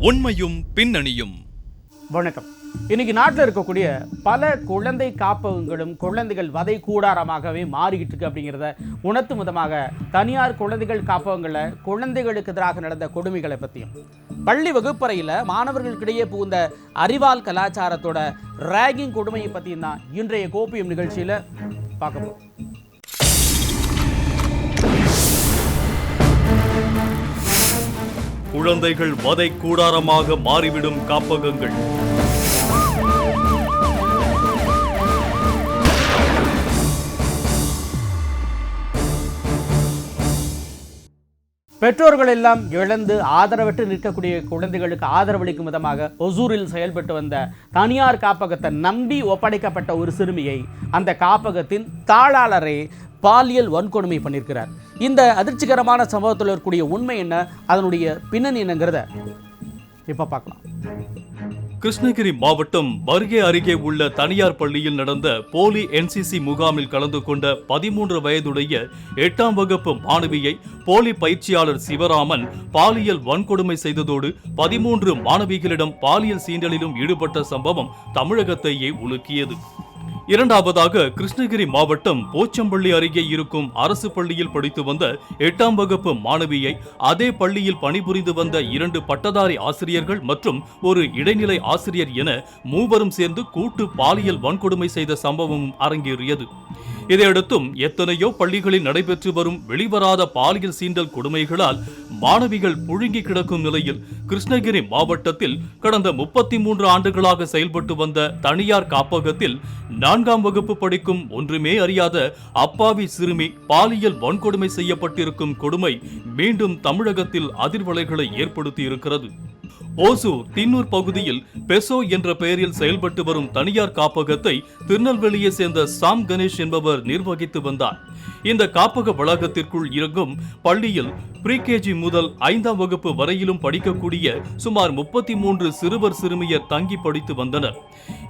உண்மையும் பின்னணியும். வணக்கம். இன்னைக்கு நாட்டில் இருக்கக்கூடிய பல குழந்தை காப்பகங்களும் குழந்தைகள் வதை கூடாரமாகவே மாறிக்கிட்டு இருக்கு அப்படிங்கிறத உணர்த்தும் விதமாக தனியார் குழந்தைகள் காப்பகங்களில் குழந்தைகளுக்கு எதிராக நடந்த கொடுமைகளை பற்றியும் பள்ளி வகுப்பறையில் மாணவர்களுக்கிடையே புகுந்த அறிவால் கலாச்சாரத்தோட ரேகிங் கொடுமையை பற்றியும் தான் இன்றைய கோப்பியம் நிகழ்ச்சியில் பார்க்க போகிறோம் குழந்தைகள் வதை கூடாரமாக மாறிவிடும் காப்பகங்கள். பெற்றோர்கள் எல்லாம் இழந்து ஆதரவற்று நிற்கக்கூடிய குழந்தைகளுக்கு ஆதரவளிக்கும் விதமாக ஒசூரில் செயல்பட்டு வந்த தனியார் காப்பகத்தை நம்பி ஒப்படைக்கப்பட்ட ஒரு சிறுமியை அந்த காப்பகத்தின் தாளாளரே பாலியல் வன்கொடுமை பண்ணியிருக்கிறார். இந்த அதிர்ச்சிகரமான சம்பவத்தில் இருக்கக்கூடிய உண்மை என்ன? அதனுடைய பின்னணி என்னங்கிறத இப்போ பார்க்கலாம். கிருஷ்ணகிரி மாவட்டம் பர்கே அருகே உள்ள தனியார் பள்ளியில் நடந்த போலி என்சிசி முகாமில் கலந்து கொண்ட பதிமூன்று வயதுடைய எட்டாம் வகுப்பு மாணவியை போலி பயிற்சியாளர் சிவராமன் பாலியல் வன்கொடுமை செய்ததோடு பதிமூன்று மாணவிகளிடம் பாலியல் சீண்டலிலும் ஈடுபட்ட சம்பவம் தமிழகத்தையே உலுக்கியது. இரண்டாவதாக கிருஷ்ணகிரி மாவட்டம் போச்சம்பள்ளி அருகே இருக்கும் அரசு பள்ளியில் படித்து வந்த எட்டாம் வகுப்பு மாணவியை அதே பள்ளியில் பணிபுரிந்து வந்த இரண்டு பட்டதாரி ஆசிரியர்கள் மற்றும் ஒரு இடைநிலை ஆசிரியர் என மூவரும் சேர்ந்து கூட்டு பாலியல் வன்கொடுமை செய்த சம்பவமும் அரங்கேறியது. இதையடுத்தும் எத்தனையோ பள்ளிகளில் நடைபெற்று வரும் வெளிவராத பாலியல் சீண்டல் கொடுமைகளால் மாணவிகள் புழுங்கி கிடக்கும் நிலையில் கிருஷ்ணகிரி மாவட்டத்தில் கடந்த முப்பத்தி மூன்று ஆண்டுகளாக செயல்பட்டு வந்த தனியார் காப்பகத்தில் நான்காம் வகுப்பு படிக்கும் ஒன்றுமே அறியாத அப்பாவி சிறுமி பாலியல் வன்கொடுமை செய்யப்பட்டிருக்கும் கொடுமை மீண்டும் தமிழகத்தில் அதிர்வலைகளை ஏற்படுத்தி இருக்கிறது ஓசூர் தின்னூர் பகுதியில் பெசோ என்ற பெயரில் செயல்பட்டு வரும் தனியார் காப்பகத்தை திருநெல்வேலியை சேர்ந்த சாம் கணேஷ் என்பவர் நிர்வகித்து வந்தார். இந்த காப்பக வளாகத்திற்குள் இறங்கும் பள்ளியில் ப்ரீகேஜி முதல் ஐந்தாம் வகுப்பு வரையிலும் படிக்கக்கூடிய சுமார் முப்பத்தி மூன்று சிறுவர் சிறுமியர் தங்கி படித்து வந்தனர்.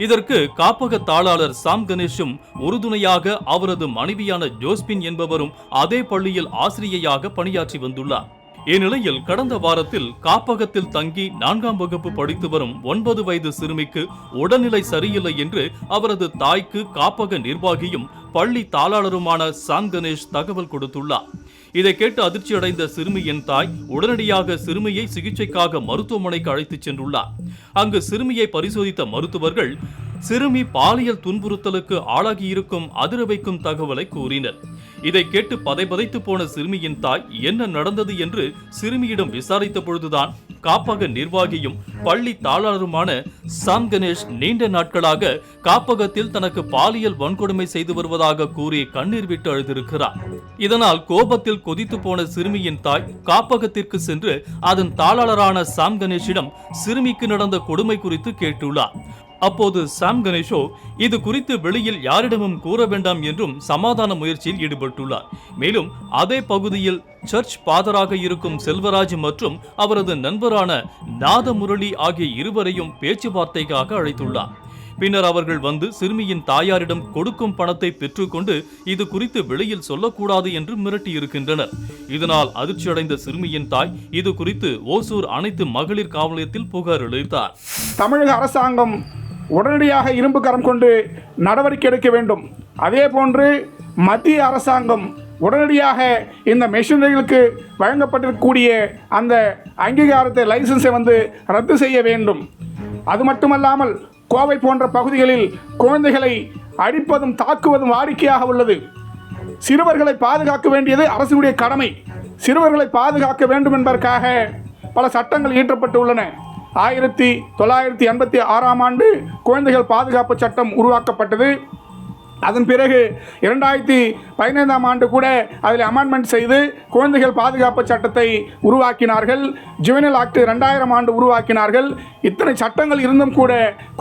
இதற்கு காப்பக தாளாளர் சாம் கணேஷும் உறுதுணையாக அவரது மனைவியான ஜோஸ்பின் என்பவரும் அதே பள்ளியில் ஆசிரியையாக பணியாற்றி வந்துள்ளார். இந்நிலையில் கடந்த வாரத்தில் காப்பகத்தில் தங்கி நான்காம் வகுப்பு படித்து வரும் ஒன்பது வயது சிறுமிக்கு உடல்நிலை சரியில்லை என்று அவரது தாய்க்கு காப்பக நிர்வாகியும் பள்ளி தாளாளருமான சாம் கணேஷ் தகவல் கொடுத்துள்ளார். இதை கேட்டு அதிர்ச்சியடைந்த சிறுமியின் தாய் உடனடியாக சிறுமியை சிகிச்சைக்காக மருத்துவமனைக்கு அழைத்துச் சென்றுள்ளார். அங்கு சிறுமியை பரிசோதித்த மருத்துவர்கள் சிறுமி பாலியல் துன்புறுத்தலுக்கு ஆளாகியிருக்கும் அதிர வைக்கும் தகவலை கூறினர். இதை கேட்டு பதைபதைத்து போன சிறுமியின் தாய் என்ன நடந்தது என்று சிறுமியிடம் விசாரித்த பொழுதுதான் காப்பக நிர்வாகியும் பள்ளி தாளாளருமான சாம் கணேஷ் நீண்ட நாட்களாக காப்பகத்தில் தனக்கு பாலியல் வன்கொடுமை செய்து வருவதாக கூறி கண்ணீர் விட்டு அழுதிருக்கிறார். இதனால் கோபத்தில் கொதித்து போன சிறுமியின் தாய் காப்பகத்திற்கு சென்று அதன் தாளாளரான சாம் கணேஷிடம் சிறுமிக்கு நடந்த கொடுமை குறித்து கேட்டுள்ளார். அப்போது சாம் கணேஷோ இது குறித்து வெளியில் யாரிடமும் கூற வேண்டாம் என்றும் சமாதான முயற்சியில் ஈடுபட்டுள்ளார். மேலும் அதே பகுதியில் சர்ச் பாதராக இருக்கும் செல்வராஜ் மற்றும் அவரது நண்பரான நாதமுரளி ஆகிய இருவரையும் பேச்சுவார்த்தைக்காக அழைத்துள்ளார். பின்னர் அவர்கள் வந்து சிறுமியின் தாயாரிடம் கொடுக்கும் பணத்தை பெற்றுக்கொண்டு இது குறித்து வெளியில் சொல்லக்கூடாது என்று மிரட்டியிருக்கின்றனர். இதனால் அதிர்ச்சியடைந்த சிறுமியின் தாய் இது குறித்து ஓசூர் அனைத்து மகளிர் காவல் புகார் அளித்தார். தமிழக அரசாங்கம் உடனடியாக இரும்பு கரம் கொண்டு நடவடிக்கை எடுக்க வேண்டும். அதே போன்று மத்திய அரசாங்கம் உடனடியாக இந்த மெஷினரிகளுக்கு வழங்கப்பட்டிருக்கக்கூடிய அந்த அங்கீகாரத்தை லைசன்ஸை வந்து ரத்து செய்ய வேண்டும். அது மட்டுமல்லாமல் கோவை போன்ற பகுதிகளில் குழந்தைகளை அடிப்பதும் தாக்குவதும் வாடிக்கையாக உள்ளது. சிறுவர்களை பாதுகாக்க வேண்டியது அரசினுடைய கடமை. சிறுவர்களை பாதுகாக்க வேண்டும் என்பதற்காக பல சட்டங்கள் இயற்றப்பட்டு உள்ளன. ஆயிரத்தி தொள்ளாயிரத்தி எண்பத்தி ஆறாம் ஆண்டு குழந்தைகள் பாதுகாப்பு சட்டம் உருவாக்கப்பட்டது. அதன் பிறகு இரண்டாயிரத்தி பதினைந்தாம் ஆண்டு கூட அதில் அமெண்ட்மெண்ட் செய்து குழந்தைகள் பாதுகாப்பு சட்டத்தை உருவாக்கினார்கள். ஜுவனல் ஆக்ட் ரெண்டாயிரம் ஆண்டு உருவாக்கினார்கள். இத்தனை சட்டங்கள் இருந்தும் கூட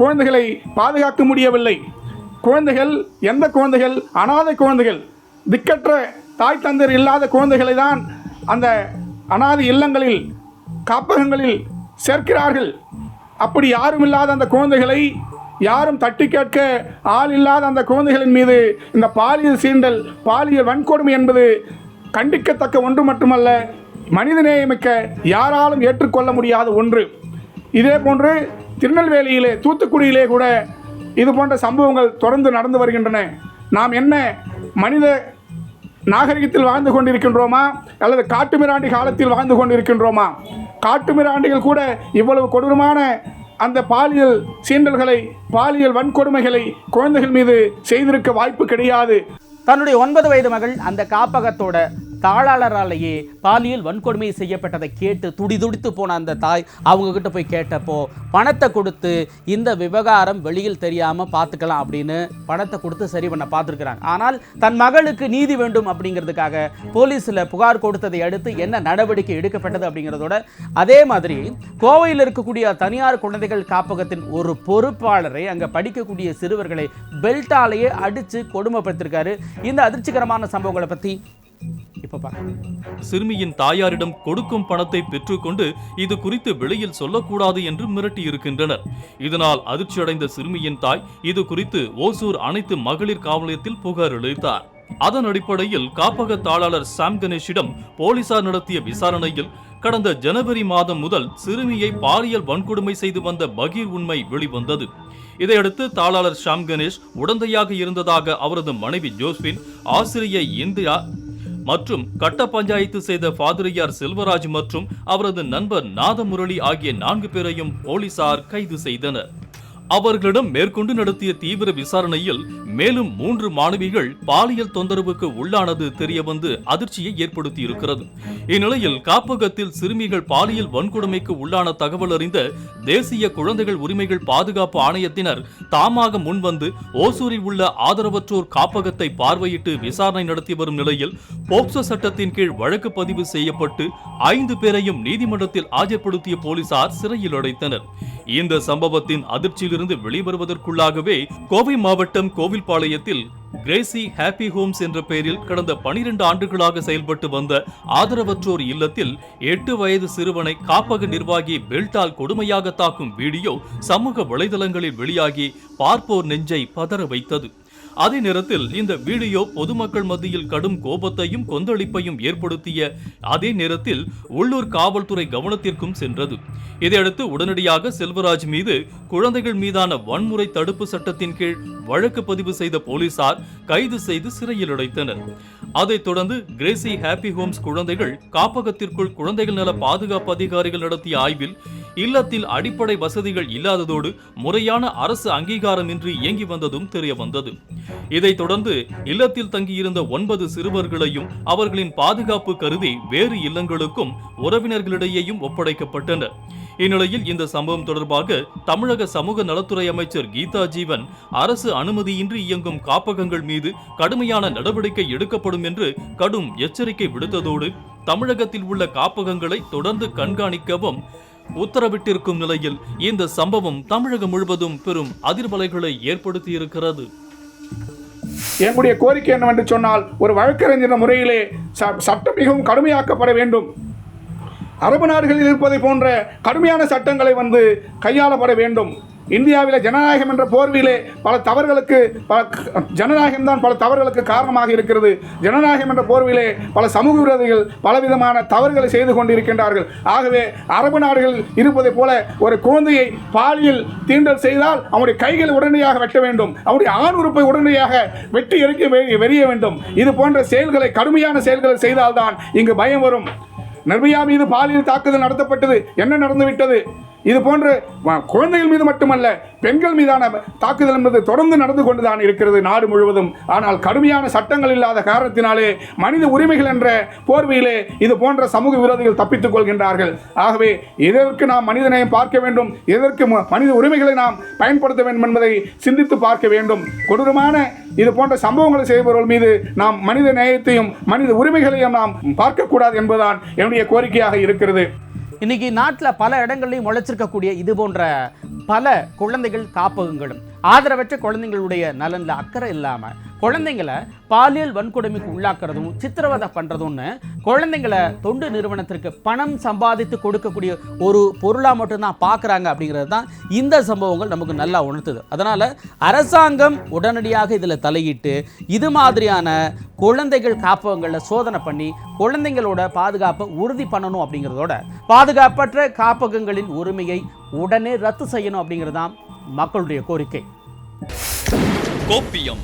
குழந்தைகளை பாதுகாக்க முடியவில்லை. குழந்தைகள் எந்த குழந்தைகள் அனாதை குழந்தைகள் திக்கற்ற தாய் தந்தர் இல்லாத குழந்தைகளை தான் அந்த அனாதை இல்லங்களில் காப்பகங்களில் சேர்க்கிறார்கள். அப்படி யாரும் இல்லாத அந்த குழந்தைகளை யாரும் தட்டி கேட்க ஆள் இல்லாத அந்த குழந்தைகளின் மீது இந்த பாலியல் சீண்டல் பாலியல் வன்கொடுமை என்பது கண்டிக்கத்தக்க ஒன்று மட்டுமல்ல மனிதநேயமிக்க யாராலும் ஏற்றுக்கொள்ள முடியாத ஒன்று. இதே போன்று திருநெல்வேலியிலே தூத்துக்குடியிலே கூட இது போன்ற சம்பவங்கள் தொடர்ந்து நடந்து வருகின்றன. நாம் என்ன மனித நாகரிகத்தில் வாழ்ந்து கொண்டிருக்கின்றோமா? அல்லது காட்டுமிராண்டி காலத்தில் வாழ்ந்து கொண்டிருக்கின்றோமா? காட்டுமிராண்டிகள் கூட இவ்வளவு கொடூரமான அந்த பாலியல் சீண்டல்களை பாலியல் வன்கொடுமைகளை குழந்தைகள் மீது செய்திருக்க வாய்ப்பு கிடையாது. தன்னுடைய ஒன்பது வயது மகள் அந்த காப்பகத்தோட தாளாளராலேயே பாலியல் வன்கொடுமை செய்யப்பட்டதை கேட்டு துடிதுடித்து போன அந்த தாய் அவங்க கிட்ட போய் கேட்டப்போ பணத்தை கொடுத்து இந்த விவகாரம் வெளியில் தெரியாமல் பார்த்துக்கலாம் அப்படின்னு பணத்தை கொடுத்து சரி பண்ண பார்த்துருக்குறாங்க. ஆனால் தன் மகளுக்கு நீதி வேண்டும் அப்படிங்கிறதுக்காக போலீஸில் புகார் கொடுத்ததை அடுத்து என்ன நடவடிக்கை எடுக்கப்பட்டது அப்படிங்கிறதோட அதே மாதிரி கோவையில் இருக்கக்கூடிய தனியார் குழந்தைகள் காப்பகத்தின் ஒரு பொறுப்பாளரை அங்கே படிக்கக்கூடிய சிறுவர்களை பெல்ட்டாலேயே அடித்து கொடுமைப்படுத்திருக்காரு. இந்த அதிர்ச்சிகரமான சம்பவங்களை பற்றி இப்பப்பா சிறுமியின் தாயாரிடம் கொடுக்கும் பணத்தை பெற்றுக்கொண்டு இது குறித்து வெளியில் சொல்லக்கூடாது என்று மிரட்டியிருக்கின்றனர். இதனால் அதிர்ச்சியடைந்த சிறுமியின் தாய் இது குறித்து ஓசூர் அனைத்து மகளிர் காவலயத்தில் புகார் அளித்தார். அதன் அடிப்படையில் காப்பக தாளாளர் சாம் கணேஷிடம் போலீசார் நடத்திய விசாரணையில் கடந்த ஜனவரி மாதம் முதல் சிறுமியை பாலியல் வன்கொடுமை செய்து வந்த பகீர் உண்மை வெளிவந்தது. இதையடுத்து தாளாளர் ஷாம் கணேஷ் உடந்தையாக இருந்ததாக அவரது மனைவி ஜோஸ்பின் ஆசிரியை இந்தியா மற்றும் கட்ட பஞ்சாயத்து செய்த ஃபாதிரியார் செல்வராஜ் மற்றும் அவரது நண்பர் நாதமுரளி ஆகிய நான்கு பேரையும் போலீசார் கைது செய்தனர். அவர்களிடம் மேற்கொண்டு நடத்திய தீவிர விசாரணையில் மேலும் மூன்று மாணவிகள் பாலியல் தொந்தரவுக்கு உள்ளானது தெரியவந்து அதிர்ச்சியை ஏற்படுத்தி இருக்கிறது இந்நிலையில் காப்பகத்தில் சிறுமிகள் பாலியல் வன்கொடுமைக்கு உள்ளான தகவல் அறிந்த தேசிய குழந்தைகள் உரிமைகள் பாதுகாப்பு ஆணையத்தினர் தாமாக முன்வந்து ஓசூரில் உள்ள ஆதரவற்றோர் காப்பகத்தை பார்வையிட்டு விசாரணை நடத்தி வரும் நிலையில் போக்சோ சட்டத்தின் கீழ் வழக்கு பதிவு செய்யப்பட்டு ஐந்து பேரையும் நீதிமன்றத்தில் ஆஜர்படுத்திய போலீசார் சிறையில் அடைத்தனர். இந்த சம்பவத்தின் அதிர்ச்சியில் அதிர்ச்சியிலிருந்து வெளிவருவதற்குள்ளாகவே கோவை மாவட்டம் கோவில்பாளையத்தில் கிரேசி ஹாப்பி ஹோம்ஸ் என்ற பெயரில் கடந்த பனிரெண்டு ஆண்டுகளாக செயல்பட்டு வந்த ஆதரவற்றோர் இல்லத்தில் எட்டு வயது சிறுவனை காப்பக நிர்வாகி பெல்ட்டால் கொடுமையாக தாக்கும் வீடியோ சமூக வலைதளங்களில் வெளியாகி பார்ப்போர் நெஞ்சை பதற வைத்தது. அதே நேரத்தில் இந்த வீடியோ பொதுமக்கள் மத்தியில் கடும் கோபத்தையும் கொந்தளிப்பையும் ஏற்படுத்திய அதே நேரத்தில் உள்ளூர் காவல்துறை கவனத்திற்கும் சென்றது. இதையடுத்து உடனடியாக செல்வராஜ் மீது குழந்தைகள் மீதான வன்முறை தடுப்பு சட்டத்தின் கீழ் வழக்கு பதிவு செய்த போலீசார் கைது செய்து சிறையில் அடைத்தனர். அதைத் தொடர்ந்து கிரேசி ஹாப்பி ஹோம்ஸ் குழந்தைகள் காப்பகத்திற்குள் குழந்தைகள் நல பாதுகாப்பு அதிகாரிகள் நடத்திய ஆய்வில் இல்லத்தில் அடிப்படை வசதிகள் இல்லாததோடு முறையான அரசு அங்கீகாரமின்றி இயங்கி வந்ததும் தெரிய வந்தது. இதைத் தொடர்ந்து இல்லத்தில் தங்கியிருந்த ஒன்பது சிறுவர்களையும் அவர்களின் பாதுகாப்பு கருதி வேறு இல்லங்களுக்கும் உறவினர்களிடையேயும் ஒப்படைக்கப்பட்டனர். இந்நிலையில் இந்த சம்பவம் தொடர்பாக தமிழக சமூக நலத்துறை அமைச்சர் கீதா ஜீவன் அரசு அனுமதியின்றி இயங்கும் காப்பகங்கள் மீது கடுமையான நடவடிக்கை எடுக்கப்படும் என்று கடும் எச்சரிக்கை விடுத்ததோடு தமிழகத்தில் உள்ள காப்பகங்களை தொடர்ந்து கண்காணிக்கவும் உத்தரவிட்டிருக்கும் நிலையில் இந்த சம்பவம் தமிழகம் முழுவதும் பெரும் அதிர்வலைகளை ஏற்படுத்தியிருக்கிறது. என்னுடைய கோரிக்கை என்னவென்று சொன்னால் ஒரு வழக்கறிஞர் முறையிலே ச- சட்டம் மிகவும் கடுமையாக்கப்பட வேண்டும். அரபு நாடுகளில் இருப்பதை போன்ற கடுமையான சட்டங்களை வந்து கையாளப்பட வேண்டும். இந்தியாவில் ஜனநாயகம் என்ற போர்விலே பல தவறுகளுக்கு பல ஜனநாயகம் தான் பல தவறுகளுக்கு காரணமாக இருக்கிறது. ஜனநாயகம் என்ற போர்விலே பல சமூக விரோதிகள் பலவிதமான தவறுகளை செய்து கொண்டிருக்கின்றார்கள். ஆகவே அரபு நாடுகள் இருப்பதைப் போல ஒரு குழந்தையை பாலியல் தீண்டல் செய்தால் அவனுடைய கைகள் உடனடியாக வெட்ட வேண்டும். அவனுடைய ஆண் உறுப்பை உடனடியாக வெட்டி எரிக்க வெறிய வேண்டும். இது போன்ற செயல்களை கடுமையான செயல்களை செய்தால்தான் இங்கு பயம் வரும். நிர்பயா மீது பாலியல் தாக்குதல் நடத்தப்பட்டது. என்ன நடந்துவிட்டது? இது போன்று குழந்தைகள் மீது மட்டுமல்ல பெண்கள் மீதான தாக்குதல் என்பது தொடர்ந்து நடந்து கொண்டுதான் இருக்கிறது நாடு முழுவதும். ஆனால் கடுமையான சட்டங்கள் இல்லாத காரணத்தினாலே மனித உரிமைகள் என்ற போர்வையிலே இது போன்ற சமூக விரோதிகள் தப்பித்துக் கொள்கின்றார்கள். ஆகவே எதற்கு நாம் மனிதனையும் பார்க்க வேண்டும்? எதற்கு மனித உரிமைகளை நாம் பயன்படுத்த வேண்டும் என்பதை சிந்தித்து பார்க்க வேண்டும். கொடூரமான இது போன்ற சம்பவங்களை செய்பவர்கள் மீது நாம் மனித நேயத்தையும் மனித உரிமைகளையும் நாம் பார்க்கக்கூடாது என்பதுதான் என்னுடைய கோரிக்கையாக இருக்கிறது. இன்னைக்கு நாட்டில் பல இடங்கள்லையும் முளைச்சிருக்கக்கூடிய இது போன்ற பல குழந்தைகள் காப்பகங்களும். ஆதரவற்ற குழந்தைங்களுடைய நலனில் அக்கறை இல்லாமல் குழந்தைங்களை பாலியல் வன்கொடுமைக்கு உள்ளாக்குறதும் சித்திரவதை பண்ணுறதும்னு குழந்தைங்களை தொண்டு நிறுவனத்திற்கு பணம் சம்பாதித்து கொடுக்கக்கூடிய ஒரு பொருளாக மட்டும்தான் பார்க்குறாங்க அப்படிங்கிறது தான் இந்த சம்பவங்கள் நமக்கு நல்லா உணர்த்துது. அதனால் அரசாங்கம் உடனடியாக இதில் தலையிட்டு இது மாதிரியான குழந்தைகள் காப்பகங்களில் சோதனை பண்ணி குழந்தைங்களோட பாதுகாப்பை உறுதி பண்ணணும் அப்படிங்கிறதோட பாதுகாப்பற்ற காப்பகங்களின் உரிமையை உடனே ரத்து செய்யணும் அப்படிங்கிறது தான் மக்களுடைய கோரிக்கை. கோப்பியம்.